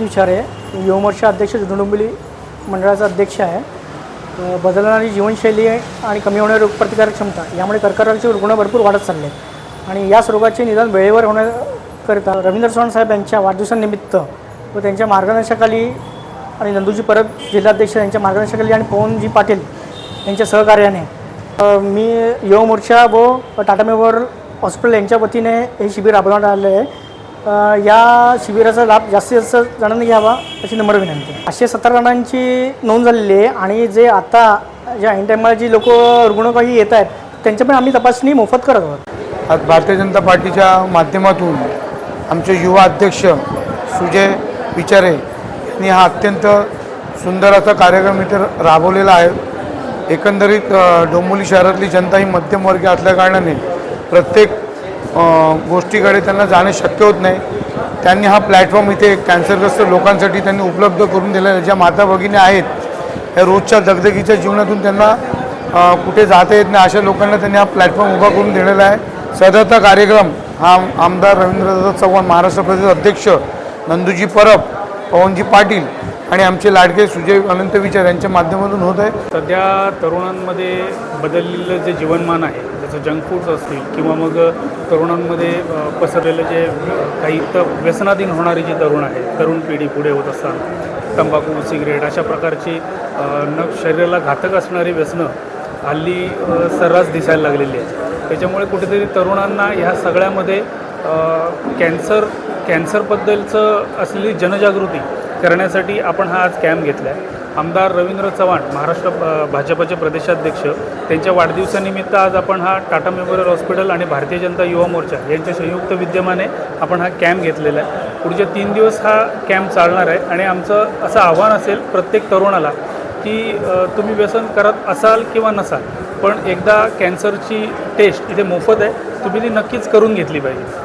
विचार आहे. युवमोर्चा अध्यक्ष जुडुंबली मंडळाचा अध्यक्ष आहे. बदलणारी जीवनशैली आणि कमी होणारी रोगप्रतिकारक क्षमता यामुळे कर्करोगाचे रुग्ण भरपूर वाढत चालले आहेत. आणि याच रोगाचे निदान वेळेवर होण्याकरिता रवींद्र चव्हाण साहेब यांच्या वाढदिवसानिमित्त व त्यांच्या मार्गदर्शनाखाली आणि नंदूजी परब जिल्हाध्यक्ष यांच्या मार्गदर्शनाखाली आणि पवनजी पाटील यांच्या सहकार्याने मी युवमोर्चा व टाटा मेमोरियल हॉस्पिटल यांच्या वतीने हे शिबिर राबवण्यात आले आहे. या शिबिराचा लाभ जास्तीत जास्त जणांनी घ्यावा अशी नम्र विनंती. पाचशे सतरा जणांची नोंद झालेली आहे आणि जे आता ज्या ऐन टायमाला जी लोक रुग्ण काही येत आहेत त्यांच्या पण आम्ही तपासणी मोफत करत आहोत. आज भारतीय जनता पार्टीच्या माध्यमातून आमचे युवा अध्यक्ष सुजय विचारे यांनी हा अत्यंत सुंदर असा कार्यक्रम इथे राबवलेला आहे. एकंदरीत डोंबोली शहरातली जनता ही मध्यमवर्गीय असल्याकारणाने प्रत्येक गोष्टीकडे त्यांना जाणे शक्य होत नाही. त्यांनी हा प्लॅटफॉर्म इथे कॅन्सरग्रस्त लोकांसाठी त्यांनी उपलब्ध करून दिलेला आहे. ज्या माता भगिनी आहेत या रोजच्या दगदगीच्या जीवनातून त्यांना कुठे जाता येत नाही अशा लोकांना त्यांनी हा प्लॅटफॉर्म उभा करून दिलेला आहे. सदरचा कार्यक्रम हा आमदार रवींद्रदादा चव्हाण महाराष्ट्र प्रदेश अध्यक्ष नंदूजी परब पवनजी पाटील आणि आमचे लाडके सुजय अनंत विचार यांच्या माध्यमातून होत आहे. सध्या तरुणांमध्ये बदललेलं जे जीवनमान आहे जसं जंक फूड्स असतील किंवा मग तरुणांमध्ये पसरलेलं जे काही तर व्यसनाधीन होणारी जी तरुण आहे तरुण पिढी पुढे होत असताना तंबाखू सिगरेट अशा प्रकारची न शरीराला घातक असणारी व्यसनं हल्ली सर्रास दिसायला लागलेली आहे त्याच्यामुळे कुठेतरी तरुणांना ह्या सगळ्यामध्ये कॅन्सर कॅन्सरबद्दलचं असलेली जनजागृती करण्यासाठी आपण हा आज कॅम्प घेतला आहे आमदार रवींद्र चव्हाण महाराष्ट्र भाजपचे प्रदेशाध्यक्ष त्यांच्या वाढदिवसानिमित्त आज आपण हा टाटा मेमोरियल हॉस्पिटल आणि भारतीय जनता युवा मोर्चा यांच्या संयुक्त विद्यमाने आपण हा कॅम्प घेतलेला आहे. पुढचे तीन दिवस हा कॅम्प चालणार आहे आणि आमचं असं आव्हान असेल प्रत्येक तरुणाला की तुम्ही व्यसन करत असाल किंवा नसाल पण एकदा कॅन्सरची टेस्ट इथे मोफत आहे तुम्ही ती नक्कीच करून घेतली पाहिजे.